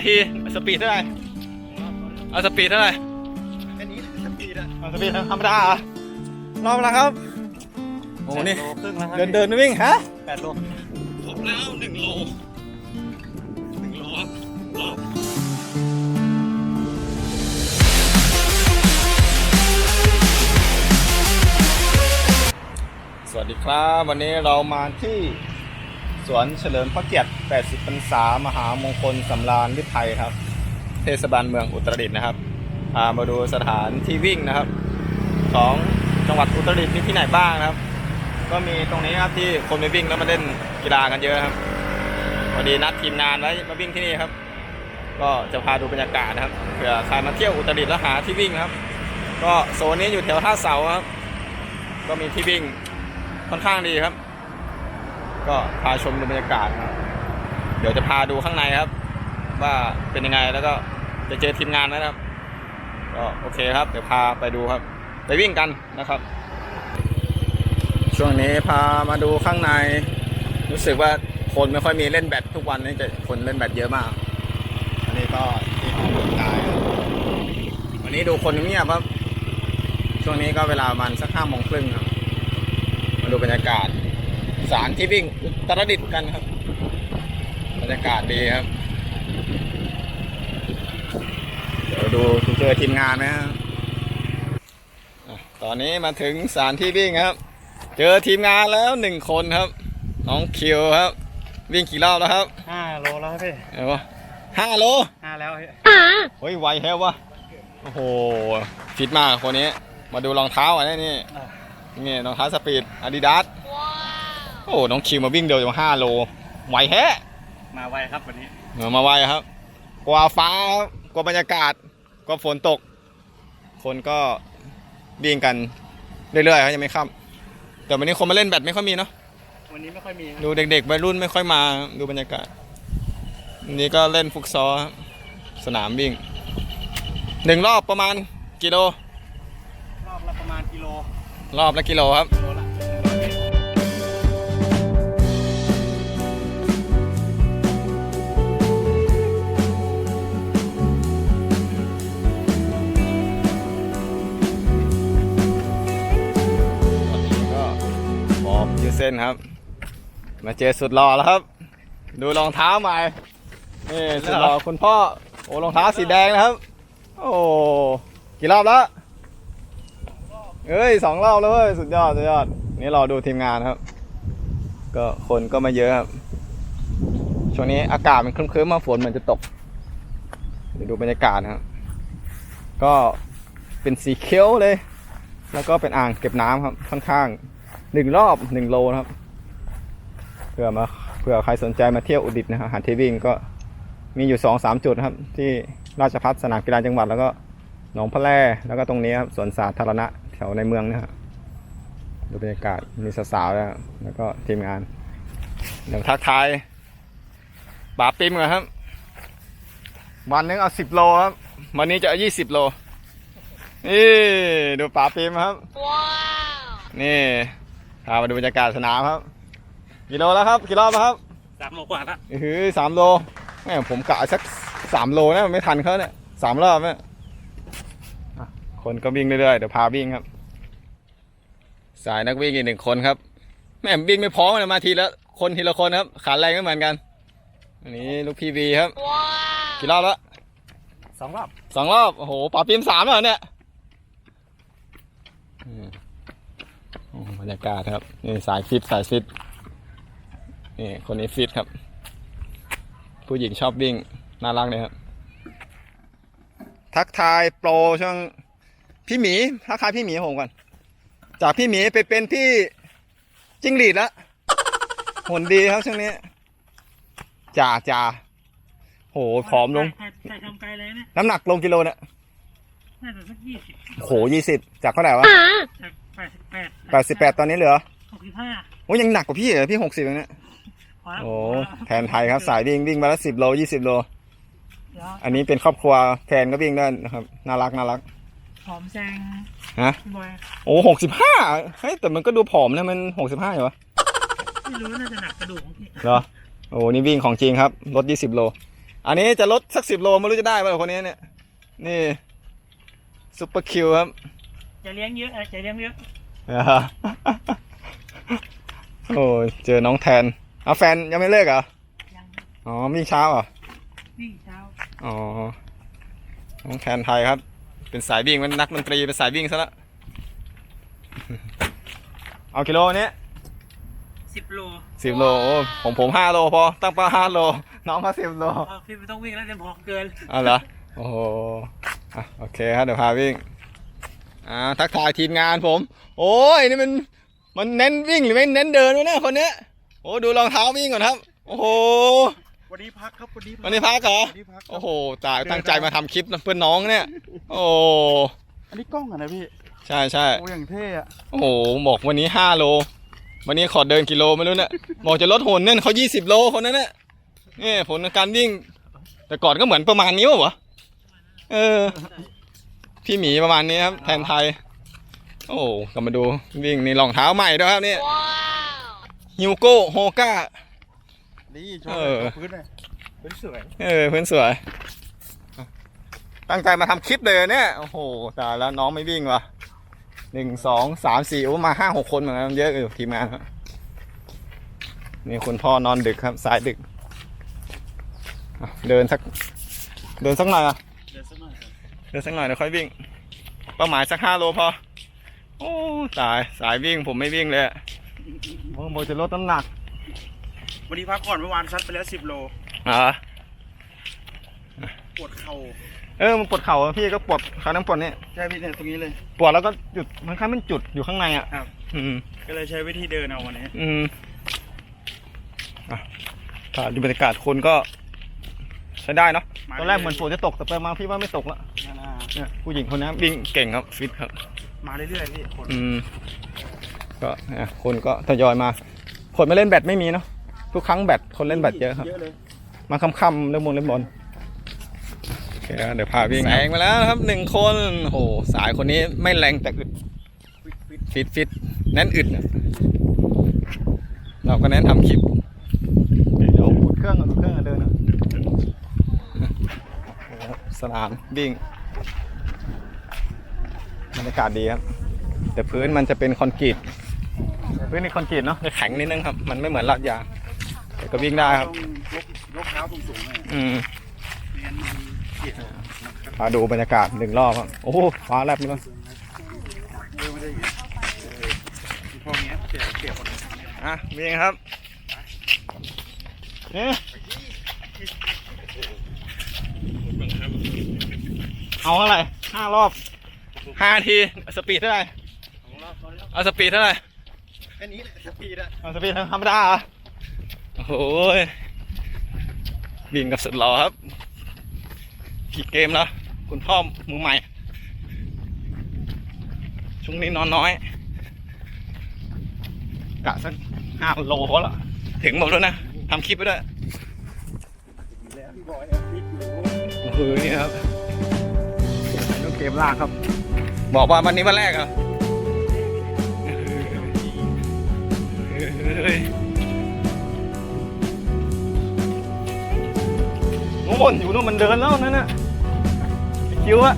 นาทีสปีดเท่าไหร่เอาสปีดเท่าไหร่แค่นี้สปีดอะเอาสปีดธรรมดาเหรอรอบแล้วครับโอ้นี่แปดโลครึ่งแล้วครับเดินเดินวิ่งฮะแปดโลครบแล้วหนึ่งโลหนึ่งโลครับสวัสดีครับ วันนี้เรามาที่ สวนเฉลิมพระเกียรติ 80 พรรษา มหามงคลสำราญฤทัยครับ เทศบาลเมืองอุตรดิตถ์นะครับพามาดูสถานที่วิ่งนะครับ ของจังหวัดอุตรดิตถ์มีที่ไหนบ้างนะครับ ก็มีตรงนี้ครับที่คนไปวิ่งแล้วมาเล่นกีฬากันเยอะครับพอดีนัดทีมงานไว้มาวิ่งที่นี่ครับ ก็จะพาดูบรรยากาศนะครับเผื่อใครมาเที่ยวอุตรดิตถ์แล้วหาที่วิ่งครับ ก็โซนนี้อยู่แถวท่าเสาครับ ก็มีที่วิ่งค่อนข้างดีครับ ก็พาชมดูบรรยากาศครับเดี๋ยวจะพาดูข้างในครับ ว่าเป็นยังไงแล้วก็จะเจอทีมงานนะครับ ก็โอเคครับ เดี๋ยวพาไปดูครับ ไปวิ่งกันนะครับ ช่วงนี้พามาดูข้างใน รู้สึกว่าคนไม่ค่อยมีเล่นแบดทุกวันนี้จะคนเล่นแบดเยอะมาก อันนี้ก็ที่ออกกำลังกายวันนี้ดูคนเงียบครับ ช่วงนี้ก็เวลาประมันสักห้าโมงครึ่งครับ มาดูบรรยากาศ สารที่วิ่งอุตรดิตถ์กันครับบรรยากาศดีครับเดี๋ยวดูเจอทีมงานไหมครับอะตอนนี้มาถึงสถานที่วิ่งครับ เจอทีมงานแล้วหนึ่งคนครับ น้องคิวครับ วิ่งกี่รอบแล้วครับห้าโลแล้วครับพี่เอาวะห้าโลห้าแล้วพี่เฮ้ยไวแฮววะโอ้โหฟิตมากคนนี้ มาดูรองเท้าอะนี่นี่รองเท้าสปีดอาดิดาส โอ้น้องคิวมาวิ่งเดียวอยู่ห้าโลไวแฮะมาไวครับวันนี้เหนือมาไวครับ กว่าฟ้าครับกว่าบรรยากาศกว่าฝนตก คนก็วิ่งกันเรื่อยๆครับยังไม่ค่ำแต่วันนี้คนมาเล่นแบดไม่ค่อยมีเนาะวันนี้ไม่ค่อยมีครับดูเด็กๆวัยรุ่นไม่ค่อยมาดูบรรยากาศวันนี้ก็เล่นฟุตซอลครับสนามวิ่งหนึ่งรอบประมาณกิโลรอบละประมาณกิโลรอบละกิโลครับ กิโลละ เส้นครับ มาเจอสุดหล่อแล้วครับ ดูรองเท้าใหม่นี่สุดหล่อคุณพ่อโอ้รองเท้าสีแดงนะครับ โอ้กี่รอบแล้วเอ้ยสองรอบแล้วเว้ยสุดยอดสุดยอด นี่เรอดูทีมงานครับ ก็คนก็มาเยอะครับช่วงนี้อากาศมันครึ้มๆมาฝนเหมือนจะตกเดี๋ยวดูบรรยากาศครับก็เป็นสีเขียวเลย แล้วก็เป็นอ่างเก็บน้ำครับค่อนข้าง หนึ่งรอบหนึ่งโลนะครับเผื่อมาเผื่อใครสนใจมาเที่ยวอุดิตถ์นะครับหาที่วิ่งก็มีอยู่สองสามจุดนะครับ ที่ราชพัฒสนามกีฬาจังหวัดแล้วก็หนองพะแล่แล้วก็ตรงนี้ครับสวนสาธารณะแถวในเมืองนะครับดูบรรยากาศมีสาวๆแล้วแล้วก็ทีมงาน เดี๋ยวทักทายป๋าปิมก่อนครับ วันหนึงเอาสิบโลครับวันนี้จะเอายี่สิบโลนี่ดูป๋าปิมครับนี่ พามาดูบรรยากาศสนามครับกี่โลแล้วครับกี่รอบแล้วครับสามโลกว่าละอือหือสามโลแม่ผมกะสักสามโลนะไม่ทันเขาเนี่ยสามรอบเนี่ยอะคนก็วิ่งเรื่อยๆเดี๋ยวพาวิ่งครับ สายนักวิ่งอีกหนึ่งคนครับ แม่วิ่งไม่พร้อมเลยมาทีละคนทีละคนครับ ขาแรงไม่เหมือนกัน อันนี้ลูกพีวีครับกี่รอบแล้วสองรอบสองรอบโอ้โหป๋าปิมสามแล้วเหรอเนี่ยอืมโอ้ บรรยากาศครับนี่สายฟิตสายฟิตนี่คนนี้ฟิตครับ ผู้หญิงชอบวิ่งน่ารักเลยครับ ทักทายโปรช่วงพี่หมีทักทายพี่หมีผมก่อน จากพี่หมีไปเป็นพี่จิ้งหรีดแล้วหุ่นดีครับช่วงนี้จ่าจ่าโหผอมลงใครทำไกลเลยเนี่ยน้ำหนักลงกิโลเนี่ยน่าจะสักยี่สิบโหยี่สิบจากเท่าไหร่วะจาก แปดสิบแปดแปดสิบแปดตอนนี้เหลือหกสิบห้าโอ้ยังหนักกว่าพี่เหรอพี่หกสิบเองเนี่ยพอแล้วโอ้แทนไทยครับสายวิ่งวิ่งมาแล้วสิบโลยี่สิบโล เดี๋ยวอันนี้เป็นครอบครัวแฟนก็วิ่งได้นะครับน่ารักน่ารักหอมแซงฮะพี่บอยโอ้หกสิบห้าเฮ้ยแต่มันก็ดูผอมนะมันหกสิบห้าอยู่วะไม่รู้น่าจะหนักกระดูกของพี่เหรอโอ้นี่วิ่งของจริงครับรถ20โล อันนี้จะลดสักสิบโลไม่รู้จะได้ป่ะคนนี้เนี่ยนี่ซุปเปอร์คิวครับ จะเลี้ยงเยอะเอ่อจะเลี้ยงเยอะโอ้ยเจอน้องแทนเอาแฟนยังไม่เลิกเหรอยังอ๋อวิ่งเช้าเหรอวิ่งเช้าอ๋อน้องแทนไทยครับ เป็นสายวิ่งเป็นนักดนตรีเป็นสายวิ่งซะละเอากิโลนี้สิบโลสิบโลโอ้ผมผมห้าโลพอตั้งเป้าห้าโล น้องมาสิบโลพอพี่ไม่ต้องวิ่งแล้วเดี๋ยวพอเกินเอ๋อเหรอโอ้โหอะโอเคครับเดี๋ยวพาวิ่ง อ่าทักทายทีมงานผม โอ้ยนี่มันมันเน้นวิ่งหรือไม่เน้นเดินวะเนี่ยคนเนี้ยโอ้ดูรองเท้าวิ่งก่อนครับ โอ้โหวันนี้พักครับวันนี้พักวันนี้พักเหรอวันนี้พักครับโอ้โหตายตั้งใจมาทำคลิปนะเพื่อนน้องเนี่ย โอ้อันนี้กล้องอะนะพี่ใช่ใช่โอ้อย่างเท่อะโอ้โหบอกวันนี้ห้าโล วันนี้ขอเดินกิโลไม่รู้เนี่ยบอกจะลดหุ่นเนี่ยเขายี่สิบโลคนนั้นเนี่ยนี่ผลการวิ่ง แต่ก่อนก็เหมือนประมาณนี้วะเออ พี่หมีประมาณนี้ครับ แทนไทย โอ้กลับมาดูวิ่งนี่รองเท้าใหม่ด้วยครับนี่ฮิวโก้โฮก้านี่โชเอว์อพื้นเลยพื้นสวย เออเพื่อนสวย ตั้งใจมาทำคลิปเลยเนี่ย โอ้โหตายแล้วน้องไม่วิ่งวะหนึ่งสองสามสี่โอ้มาห้าหกคนเหมือนกันเยอะอยู่ทีมงานครับนี่คุณพ่อนอนดึกครับ สายดึกอะเดินสัก เดินสักหน่อยอะ เดินสักหน่อยเดี๋ยวค่อยวิ่ง เป้าหมายสักห้าโลพอ โอ้ตายสายวิ่งผมไม่วิ่งเลยอะโอ้โหจะลดน้ำหนัก วันนี้พักก่อนเมื่อวานซัดไปแล้วสิบโลอ่าปวดเข่าเออมันปวดเข่าอะพี่ก็ปวดขาน้ำปวดนี่ใช่พี่เนี่ยตรงนี้เลย ปวดแล้วก็จุดมันคล้ายมันจุดอยู่ข้างในอะครับ อืม ก็เลยใช้วิธีเดินเอาวันนี้ อืมอะถ้าดูบรรยากาศคนก็ใช้ได้เนาะตอนแรกเหมือนฝนจะตกแต่ไปมาพี่ว่าไม่ตกละอ่า เนี่ยผู้หญิงคนนี้วิ่งเก่งครับฟิตครับ มาเรื่อยๆพี่คนอืมก็เนี่ยคนก็ทยอยมา คนมาเล่นแบดไม่มีเนาะทุกครั้งแบดคนเล่นแบดเยอะครับ เยอะเลยมาค่ำๆเล่นบอลเล่นบอลโอเคครับเดี๋ยวพาวิ่งแสงมาแล้วนะครับหนึ่งคนโอ้โหสายคนนี้ไม่แรงแต่อึดฟิตฟิตแน่นอึดอะเราก็แน่นทำคลิปเดี๋ยวอุดเครื่องก่อนอุดเครื่องก่อนเดินอะโอ้โหสนามวิ่ง บรรยากาศดีครับ แต่พื้นมันจะเป็นคอนกรีตพื้นในคอนกรีตเนาะจะแข็งนิดนึงครับ มันไม่เหมือนลาดยางแต่ก็วิ่งได้ครับต้องยกยกเท้าสูงๆหน่อยอืมไม่งั้นมันเกียดมาดูบรรยากาศหนึ่งรอบครับ โอ้โหฟ้าแลบนี่มั้งเออไม่ได้อยู่เออพวกเนี้ยเสียเสียคนอะวิ่งครับเนี่ยเอาเท่าไหร่ห้ารอบ ห้าทีสปีดเท่าไหร่เอาสปีดเท่าไหร่แค่นี้แหละสปีดอะเอาสปีดธรรมดาเหรอโอ้โหยวิ่งกับสุดหล่อครับกี่เกมแล้ว คุณพ่อมือใหม่ ช่วงนี้นอนน้อย กะสักห้าโลพอละถึงหมดแล้วนะทำคลิปไปด้วยแล้วพี่บอยอะฟิตอยู่โอ้โหนี่ครับเรื่องเกมลากครับ บอกว่าวันนี้วันแรกเหรอะนู้นบนอยู่นู้นมันเดินแล้วนั่นน่ะไอ้คิวอะ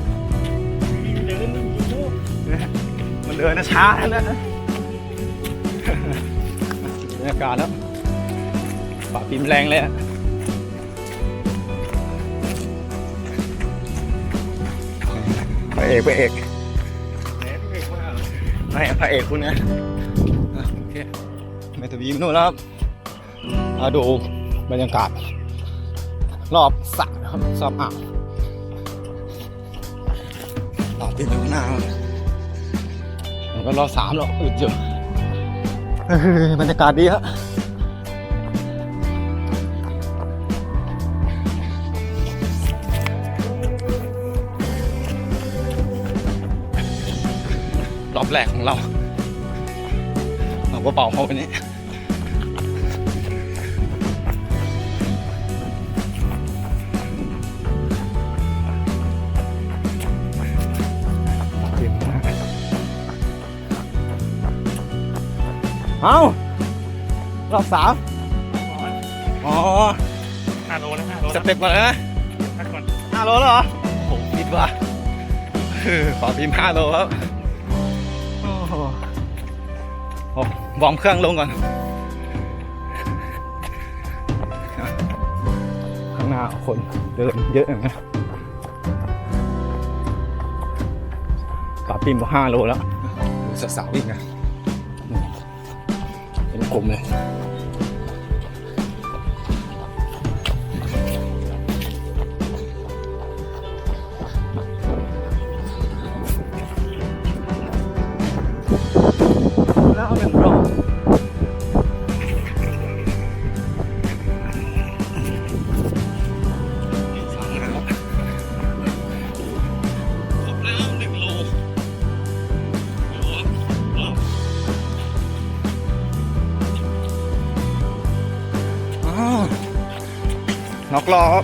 เดินอยู่มันเดินนะช้าแล้วนะบรรยากาศแล้วป่าปิมแรงเลยอะพระเอกพระเอก ไม่พระเอกคุณนะอะโอเคไม่ตวีมนู่นแล้วครับมาดูบรรยากาศ รอบสระครับซอมอ่างต่อติดอยู่ข้างหน้าครับมันก็รอบสามแล้วอึดอยู่เฮ้ยบรรยากาศดีครั อบแรกของเรา เราก็เป่าเขาไปนี้เอารอบสามอ๋อห้าโลแล้วห้าโลสเต็ปก่อนเลยนะพักก่อนห้าโลแล้วเหรอโอ้โหผิดว่ะเออขอพิมพ์ห้าโลครับ วอร์มเครื่องลงก่อน ข้างหน้าคนเดินเยอะอย่างนี้ป่าปิมบอกห้าโลแล้วดูสาวๆอีกนะนี่เป็นกลมเลย น็อกรอบ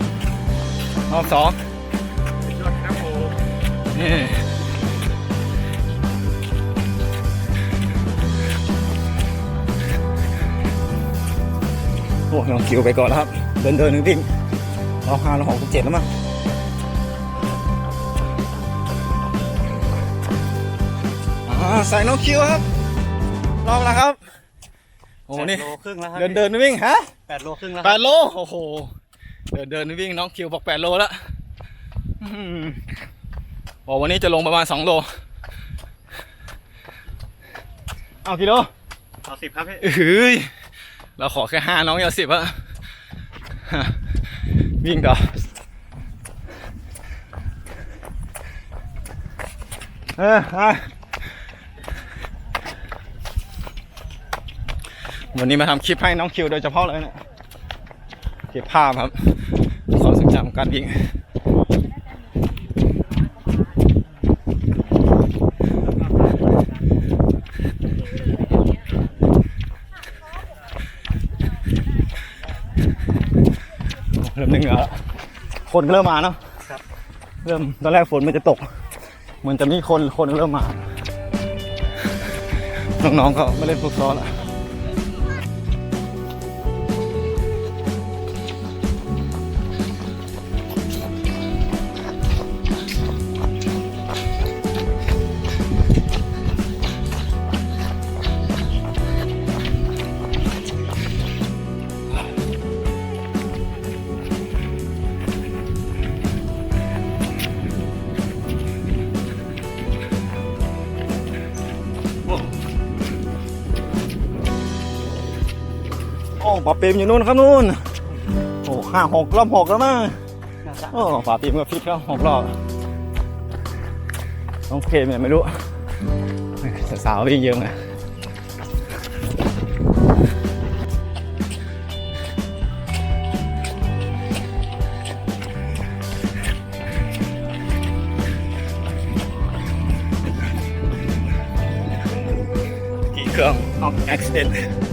รอบสองยอดครับผมนี่โอ้ยลองคิวไปก่อนแล้วครับ เดินเดินหนึ่งวิ่งเราห้าเราหกเจ็ดแล้วมั้งอ่าใส่น้องคิวครับ รอบแล้วครับ โอ้นี่แปดโลครึ่งแล้วครับเดินเดินวิ่งฮะแปดโลครึ่งแล้วแปดโลโอ้โห เดินเดินวิ่งน้องคิวบอกแปดโลแล้วอื้อหือบอกวันนี้จะลงประมาณสองโล เอากี่โลเอาสิบครับพี่เฮ้ยเราขอแค่ห้าน้องอย่าสิบอะฮะวิ่งก่อนเอออะวันนี้มาทำคลิปให้น้องคิวโดยเฉพาะเลยเนี่ย เก็บภาพครับความทรงจำการวิ่งเริ่มหนึ่งแล้วคนก็เริ่มมาเนาะเริ่มตอนแรกฝนมันจะตก เหมือนจะมีคนคนเริ่มมา น้องๆก็ไม่เล่นฟุตซอลแล้ว อ้ป่าเปรมอยู่นู่นครับนู่นโอ้ห้าหกรอบหกแล้วมั้งโอ้ป่าเปรมก็ฟิตแล้วหกรอบน้องเกมเนี่ยไม่รู้สาวๆวิ่งเยอะไงกี่เครื่องออกอุบิเหตุ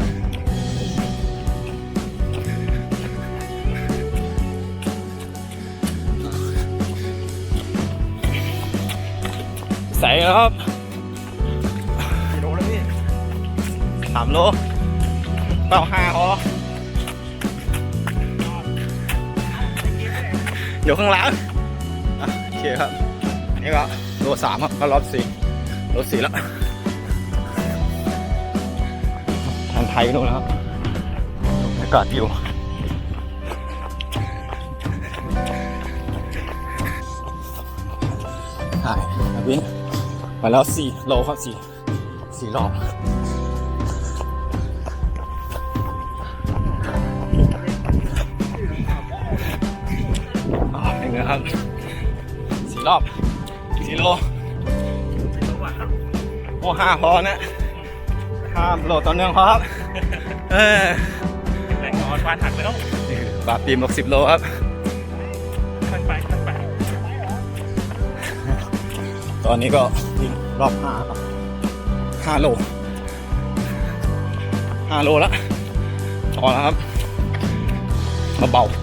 ใส่แล้วครับกี่โลแล้วพี่สามโลเป้าห้าพออยู่ข้างหลังโอเคครับนี่ก็โลสามครับก็รอบสี่โลสี่แล้วทางไทยไปนู่นแล้วครับอากาศอยู่ ไปแล้วสี่โลครับสี่สี่รอบอ่าหนึ่งนะครับสี่รอบสี่โลโอ้ห้าพอนะห้าโลต่อเนื่องพอครับเออแรงงอนวานหักแล้วนี่คือบาปีมบอกสิบโลครับค่อยไปค่อยไปตอนนี้ก็วิ่ง รอบห้าห้าโลห้าโลแล้วพอแล้วครับเบาๆ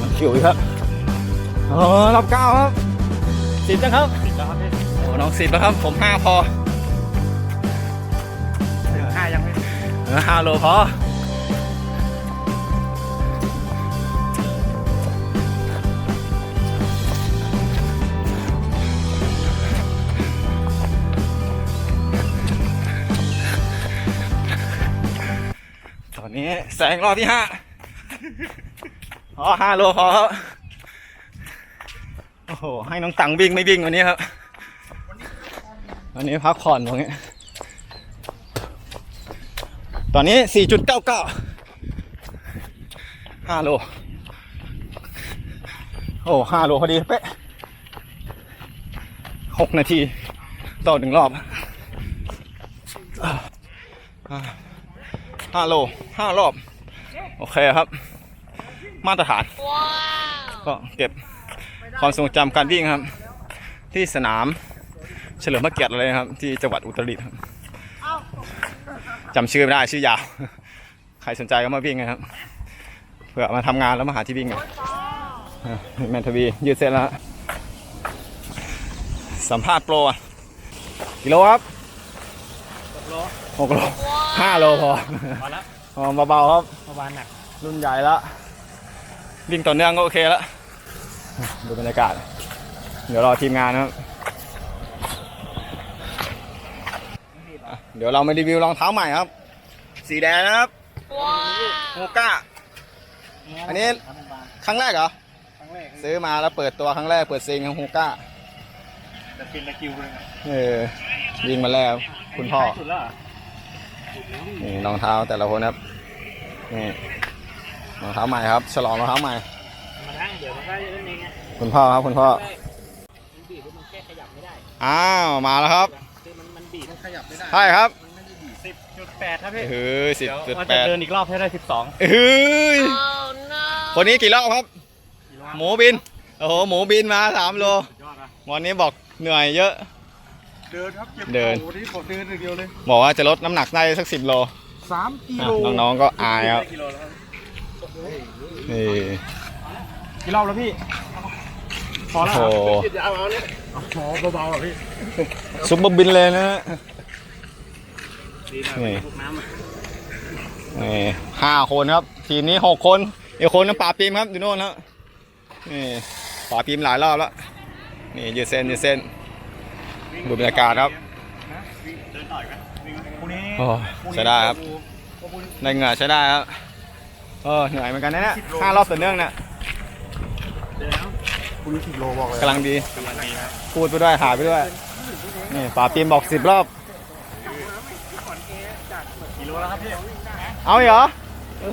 มันคิวอีกครับเออรับเก้าครับสิบนะครับติดแล้วครับพี่โอ้น้องสิบแล้วครับ ผมห้าพอ ห้าโลพอตอนนี้แสงรอบที่ห้าอ๋อห้าโลพอครับ โอ้โห ให้น้องตังวิ่งไม่วิ่งวันนี้ครับ วันนี้พักผ่อนตรงนี้ ตอนนี้ 4.99 5 โล โอ้ 5 โลพอดีเป๊ะ 6 นาที ต่อหนึ่งรอบอ่า5โล 5 รอบ โอเคครับ มาตรฐาน ก็เก็บความทรงจำการวิ่งครับ ที่สนามเฉลิมพระเกียรติเลยครับ ที่จังหวัดอุตรดิตถ์ครับ จำชื่อไม่ได้ชื่อยาว ใครสนใจก็มาวิ่งนะครับ เผื่อมาทำงานแล้วมาหาที่วิ่งกันอะแมนทวียืดเส้นแล้วฮะสัมภาษณ์โปรอะกิโลครับโลหกโลห้าโลพอพอแล้วพอเบาๆครับเมื่อวานหนัก รุ่นใหญ่แล้ววิ่งต่อเนื่องก็โอเคแล้ว ดูบรรยากาศ เดี๋ยวรอทีมงานนะครับอะเดี๋ยวเรามารีวิวรองเท้าใหม่ครับ สีแดงนะครับโฮก้า อันนี้ครั้งแรกเหรอ ครั้งแรกซื้อมาแล้วเปิดตัวครั้งแรกเปิดซิงของฮูก้าจะเป็นตะคิวเลยเออยิงมาแล้ว คุณพ่อสุดแล้วเหรอนี่รองเท้าแต่ละคนครับนี่รองเท้าใหม่ครับ ฉลองรองเท้าใหม่มาทั้งเดี๋ยวมันก็เล่นเองไงคุณพ่อครับคุณพ่อมันบีบแล้วมันแค่ขยับไม่ได้อ้าวมาแล้วครับ ขยับไม่ได้ใช่ครับสิบจุดแปดครับพี่เฮ้ยสิบเดี๋ยวจุดว่าแปจะดเดินอีกรอบให้ได้สิบสองเฮ้ยคนนี้กี่รอบครับ หมูบิน โอ้โห หมูบินมาสามโลยอดอะวันนี้บอกเหนื่อยเยอะ เดินครับเจ็บเดินโอ้โหนี่ผมเดินอย่างเดียวเลย บอกว่าจะลดน้ำหนักได้สักสิบโลสามกิอะโล น้องๆก็อายครับกิโลแล้วครับ นี่กี่รอบแล้วพี่พอโอ้แล้วโหจะเอาเอาเนี่ยพอเบาๆอะพี่ซุปเปอร์บินเลยนะฮะดีห น่อยนี่พวกน้ำอะนี่ห้าคนครับ ทีมนี้หกคนอีกคนนั้นป่าปีมครับอยู่โน่นครับนี่ป่าปีมหลายรอบแล้วนี่ยืดเส้นยืดเส้นดูบรรยากาศครับเดินต่อยไหมวิ่งพรุ่งนี้โอ้ใช้ได้ครับได้เหงื่อใช้ได้ครับเออเหนื่อยเหมือนกันนะเนี่ยห้ารอบต่อเนื่องเนี่ยเดินแล้วคุณรู้สิบโลบอกเลยกำลังดีกำลังดีครับพูดไปด้วยหาไปด้วย นี่ป่าปีมบอกสิบรอบกี่ โลแล้วครับพี่เอาอีกเหรอ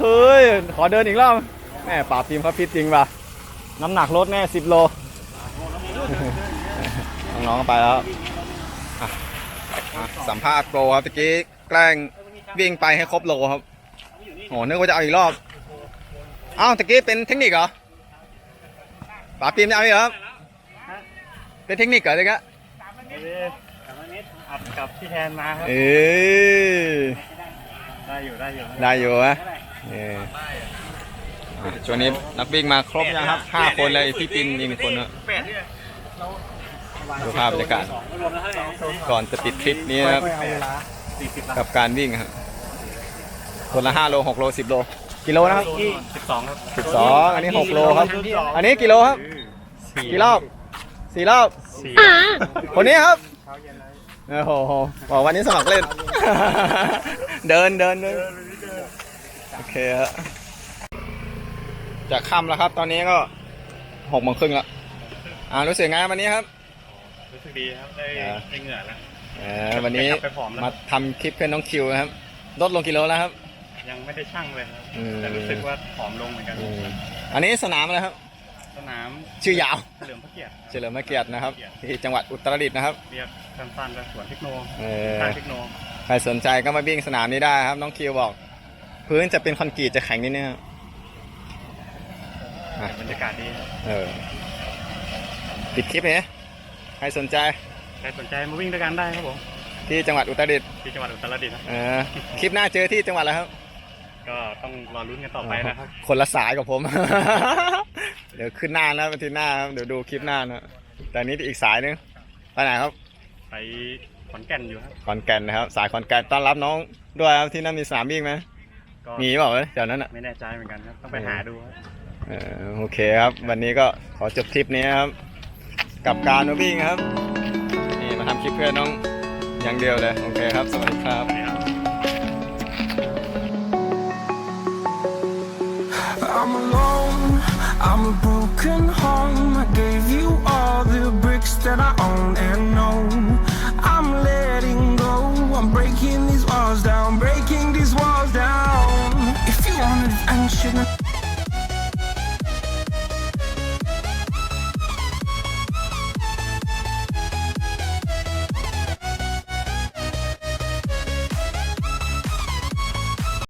เฮ้ยขอเดินอีกรอบแม่ป่าปีมเขาฟิตจริงป่ะน้ำหนักลดแน่สิบโลน้องๆก็ไปแล้วอะอะสัมภาษณ์โปรครับตะกี้แกล้งวิ่งไปให้ครบโลครับโหนึกว่าจะเอาอีกรอบเอ้าตะกี้เป็นเทคนิคเหรอป่าปีมจะเอาอีกเหรอครับเป็นเทคนิคเหรอตะกี้เอ้ยกลับมานิดอัดกับพี่แทนมาครับเอ้ย ได้อยู่ได้อยู่ได้อยู่นะเอออะช่วงนี้นักวิ่งมาครบยังครับห้าคนเลยพี่ปินอีกหนึ่งคนนะแปดเนี่ยดูภาพบรรยากาศสองรวมแล้วเท่าไหร่ก่อนจะปิดคลิปนี้นะครับ ไม่เอาเวลาสี่สิบละกับการวิ่งครับคนละห้าโลหกโลสิบโล กิโลนะครับสิบสองครับสิบสองอันนี้หกโลครับ อันนี้กิโลครับ กี่รอบสี่รอบสี่คนนี้ครับ โอ้โหบอกวันนี้สมัครเล่น เดินเดินเดินโอเคฮะจะค่ำแล้วครับ ตอนนี้ก็หกโมงครึ่งแล้วอ่ารู้สึกไงวันนี้ครับ รู้สึกดีครับ ได้อ่าได้เหงื่อแล้วเออวันนี้ไปผอมแล้วมาทำคลิปเพื่อนน้องคิวนะครับ ลดลงกิโลแล้วครับ ยังไม่ได้ชั่งเลยครับอืมแต่รู้สึกว่าผอมลงเหมือนกันอืมอันนี้สนามอะไรครับ สนามชื่อยาวเฉลิมพระเกียรติเฉลิมพระเกียรตินะครับที่จังหวัดอุตรดิตถ์นะครับเรียกสั้นๆว่าสวนเทคโนเออค่ายเทคโนใครสนใจก็มาวิ่งสนามนี้ได้ครับ น้องคิวบอก พื้นจะเป็นคอนกรีตจะแข็งนิดนึงครับอะบรรยากาศดีครับเออปิดคลิปเลยใครสนใจใครสนใจมาวิ่งด้วยกันได้ครับผมที่จังหวัดอุตรดิตถ์ที่จังหวัดอุตรดิตถ์นะเออคลิปหน้าเจอที่จังหวัดอะไรครับ ก็ต้องรอลุ้นกันต่อไปนะครับคนละสายกับผม เดี๋ยวขึ้นหน้านะวันที่หน้าครับเดี๋ยวดูคลิปหน้านะแต่อันนี้อีกสายนึงไปไหนครับ ไปขอนแก่นอยู่ครับขอนแก่นนะครับ สายขอนแก่นต้อนรับน้องด้วยครับที่นั่นมีสนามวิ่งไหมก็มีเปล่าเว้ยแถวนั้นอะไม่แน่ใจเหมือนกันครับต้องไปหาดูครับเออโอเคครับ วันนี้ก็ขอจบทริปนี้ครับ กับการมาวิ่งครับ นี่มาทำคลิปเพื่อน้องอย่างเดียวเลย โอเคครับ สวัสดีครับ I'm a broken home. I gave you all the bricks that I own and know. I'm letting go, I'm breaking these walls down, breaking these walls down. If you want adventure,